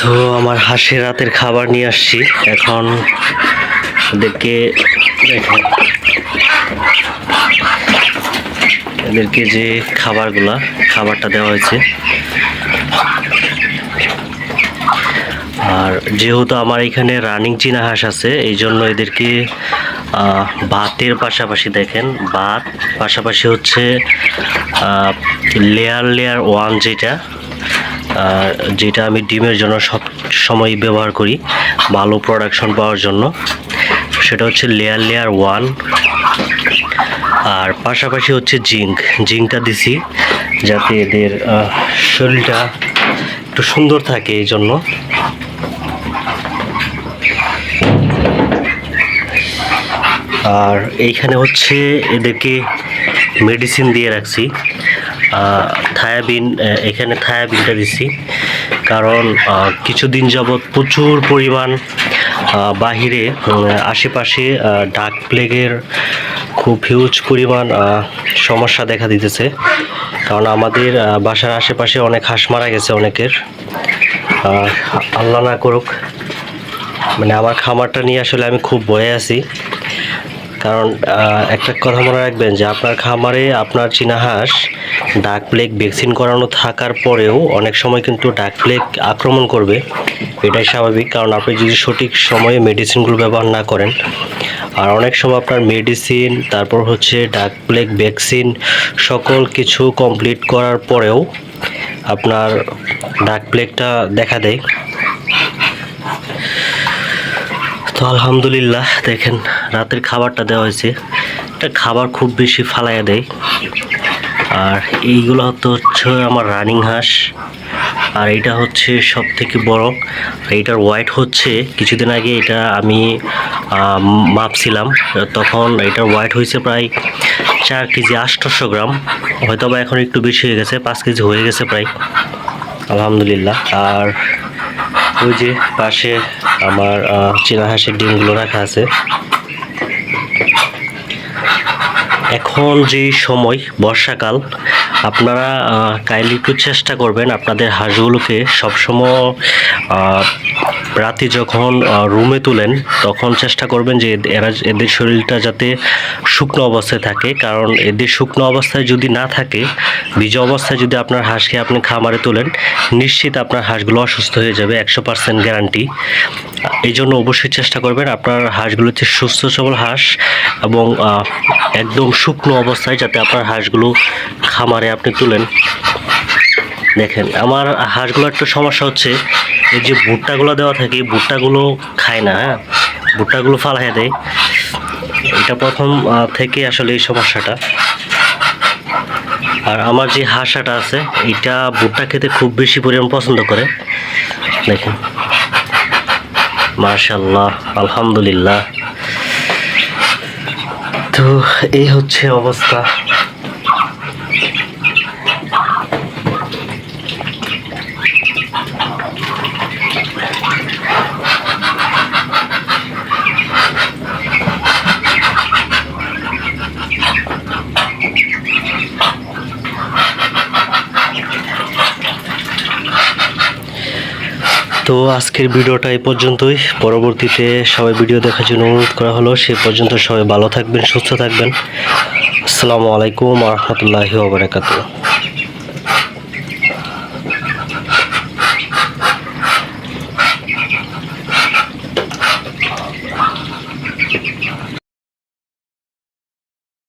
তো আমার হাঁসের রাতের খাবার নিয়ে আসছি। এখন এদেরকে দেখেন এদেরকে যে খাবারগুলা, খাবারটা দেওয়া হয়েছে। আর যেহেতু আমার এখানে রানিং চীনা হাঁস আছে এই জন্য এদেরকে ভাতের পাশাপাশি দেখেন। ভাত পাশাপাশি হচ্ছে লেয়ার লেয়ার ওয়ান যেটা যেটা আমি ডিমের জন্য সব সময় ব্যবহার করি, ভালো প্রোডাকশন পাওয়ার জন্য। সেটা হচ্ছে লেয়ার লেয়ার ওয়ান আর পাশাপাশি হচ্ছে জিঙ্ক। জিঙ্কটা দিছি যাতে এদের শরীরটা একটু সুন্দর থাকে এই জন্য। আর এইখানে হচ্ছে এদেরকে মেডিসিন দিয়ে রাখছি। থায়াবিন এখানে থায়াবিনটা দিছি। কারণ কিছুদিন যাবৎ প্রচুর পরিমাণ বাহিরে আশেপাশে ডাক প্লেগের খুব হিউজ পরিমাণ সমস্যা দেখা দিতেছে। কারণ আমাদের বাসার আশেপাশে অনেক হাঁস মারা গেছে অনেকের। আল্লাহ না করুক। মানে আমার খামারটা নিয়ে আসলে আমি খুব ভয়ে আছি। কারণ একটা কথা মনে রাখবেন যে আপনার খামারে আপনার চীনা হাঁস, ডাক প্লেগ ভ্যাকসিন করানো থাকার পরেও অনেক সময় কিন্তু ডাক প্লেগ আক্রমণ করবে। এটাই স্বাভাবিক, কারণ আপনি যদি সঠিক সময়ে মেডিসিনগুলো ব্যবহার না করেন, আর অনেক সময় আপনার মেডিসিন, তারপর হচ্ছে ডাক প্লেগ ভ্যাকসিন সকল কিছু কমপ্লিট করার পরেও আপনার ডাক প্লেগটা দেখা দেয়। তো আলহামদুলিল্লাহ, দেখেন রাতের খাবারটা দেওয়া হয়েছে। এটা খাবার খুব বেশি ফালাইয়া দেয়। আর এইগুলো তো হচ্ছে আমার রানিং হাঁস। আর এটা হচ্ছে সব থেকে বড় এটার ওয়াইট হচ্ছে, কিছুদিন আগে এটা আমি মাপছিলাম। তখন এটার ওয়াইট হয়েছে প্রায় চার কেজি আটশোশো গ্রাম। হয়তো বা এখন একটু বেশি হয়ে গেছে, পাঁচ কেজি হয়ে গেছে প্রায়। আলহামদুলিল্লাহ। আর ওই যে পাশে আমার চীনা হাঁসের ডিমগুলো রাখা আছে। এখন যে সময়, বর্ষাকাল, আপনারা কাইন্ডলি একটু চেষ্টা করবেন আপনাদের হাঁসগুলোকে সবসময় রাতে যখন রুমে তুলেন, তখন চেষ্টা করবেন যে এরা, এদের শরীরটা যাতে শুকনো অবস্থায় থাকে। কারণ এদের শুকনো অবস্থায় যদি না থাকে ভিজা অবস্থায় যদি আপনার হাঁসকে আপনি খামারে তোলেন, নিশ্চিত আপনার হাঁসগুলো অসুস্থ হয়ে যাবে, একশো পার্সেন্ট গ্যারান্টি। এই জন্য অবশ্যই চেষ্টা করবেন আপনার হাঁসগুলো হচ্ছে সুস্থ সবল হাঁস এবং একদম শুকনো অবস্থায় যাতে আপনার হাঁসগুলো খামারে আপনি তুলেন। দেখেন, আমার হাঁসগুলো একটু সমস্যা হচ্ছে, এই যে ভুট্টাগুলো দেওয়া থাকে, ভুট্টাগুলো খায় না হ্যাঁ? ভুট্টাগুলো ফালাই দেয়। এটা প্রথম থেকে আসলে এই সমস্যাটা। আর আমার যে হাঁসাটা আছে, এটা ভুট্টা খেতে খুব বেশি পরিমাণ পছন্দ করে। দেখেন। মার্শাল্লাহ আলহামদুলিল্লাহ। তো এই হচ্ছে অবস্থা। তো আজকের ভিডিওটা এই পর্যন্তই। পরবর্তীতে সবাই ভিডিও দেখার জন্য অনুরোধ করা হলো। সে পর্যন্ত সবাই ভালো থাকবেন, সুস্থ থাকবেন। আসসালামু আলাইকুম রহমতুল্লাহি ওবরাকাতুহ